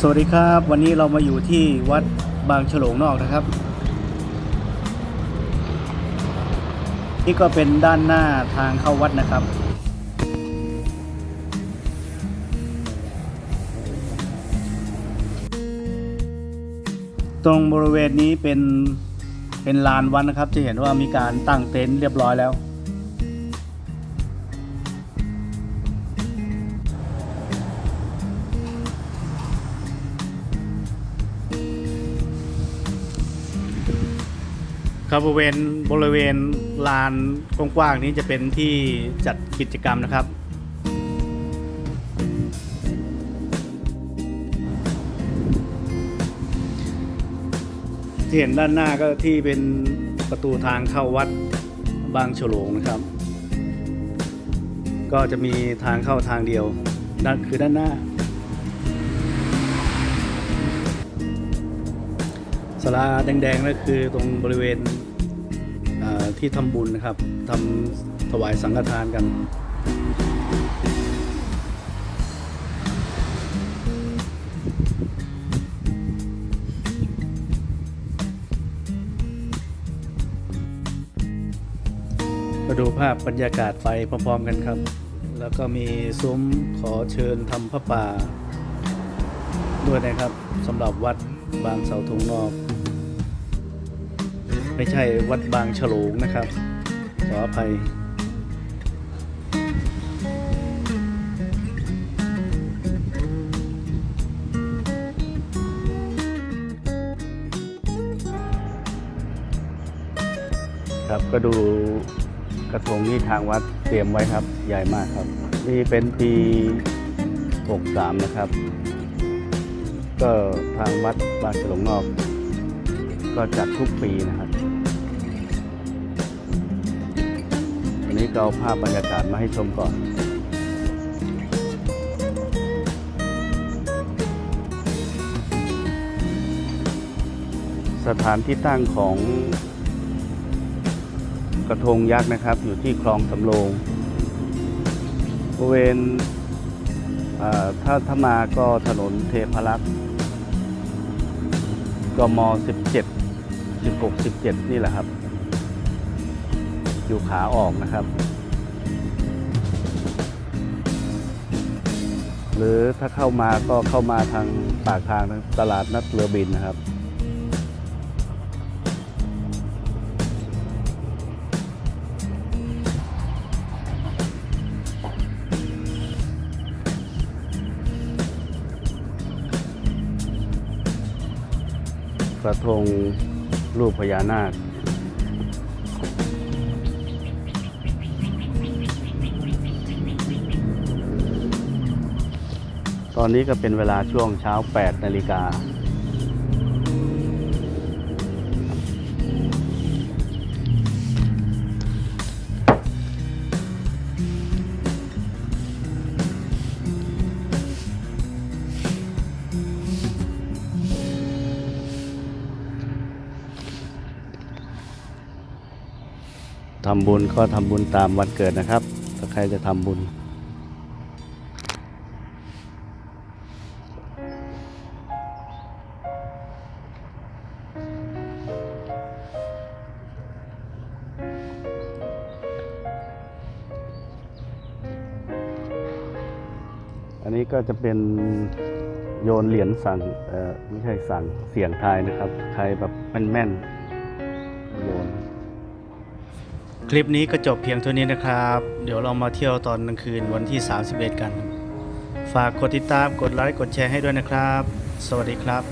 สวัสดีครับ วันนี้เรามาอยู่ที่วัดบางฉลงนอกนะครับ นี่ก็เป็นด้านหน้าทางเข้าวัดนะครับ ตรงบริเวณนี้เป็นเป็นลานวัดนะครับ จะเห็นว่ามีการตั้งเต็นท์เรียบร้อยแล้ว ครับบริเวณบริเวณลานกว้างๆนี้จะเป็นที่จัดกิจกรรมนะครับ ที่เห็นด้านหน้าก็ที่เป็นประตูทางเข้าวัดบางฉลงนะครับ ก็จะมีทางเข้าทางเดียวนั่นคือด้านหน้าสาราแดงๆนั่นคือตรงบริเวณ ที่ทำบุญนะครับทำถวายสังฆทานกันมาดูภาพบรรยากาศไฟพร้อมๆกันครับ แล้วก็มีซุ้มขอเชิญทำพระป่า ด้วยนะครับสำหรับวัดบางเสาธงนอก ไม่ใช่วัดบางฉลงนะครับ ขออภัยครับก็ดูกระทงที่ทางวัดเตรียมไว้ครับ ใหญ่มากครับ นี่เป็นปี 63 นะครับ ก็ทางวัดบางฉลงนอก ก็จัดทุกปีนะครับ นี้ก็เอาภาพบรรยากาศมาให้ชมก่อน สถานที่ตั้งของกระทงยักษ์นะครับ อยู่ที่คลองสำโรงบริเวณถ้าถ้ามาก็ถนนเทพรักษ์กม 17 16 17 นี่แหละครับ อยู่ขาออกนะครับ หรือถ้าเข้ามาก็เข้ามาทางปากทางตลาดนัดเรือบินนะครับกระทงรูปพญานาค ตอนนี้ก็เป็นเวลาช่วงเช้า 8 นาฬิกา ทำบุญก็ทำบุญตามวันเกิดนะครับ ถ้าใครจะทำบุญ อันนี้ก็จะเป็นโยนเหรียญสั่งเออไม่ใช่สั่งเสี่ยงทายนะครับ ใครแบบแม่นๆโยน คลิปนี้ก็จบเพียงเท่านี้นะครับ เดี๋ยวเรามาเที่ยวตอนกลางคืนวันที่ 31 กัน ฝากกดติดตามกดไลค์กดแชร์ให้ด้วยนะครับ สวัสดีครับ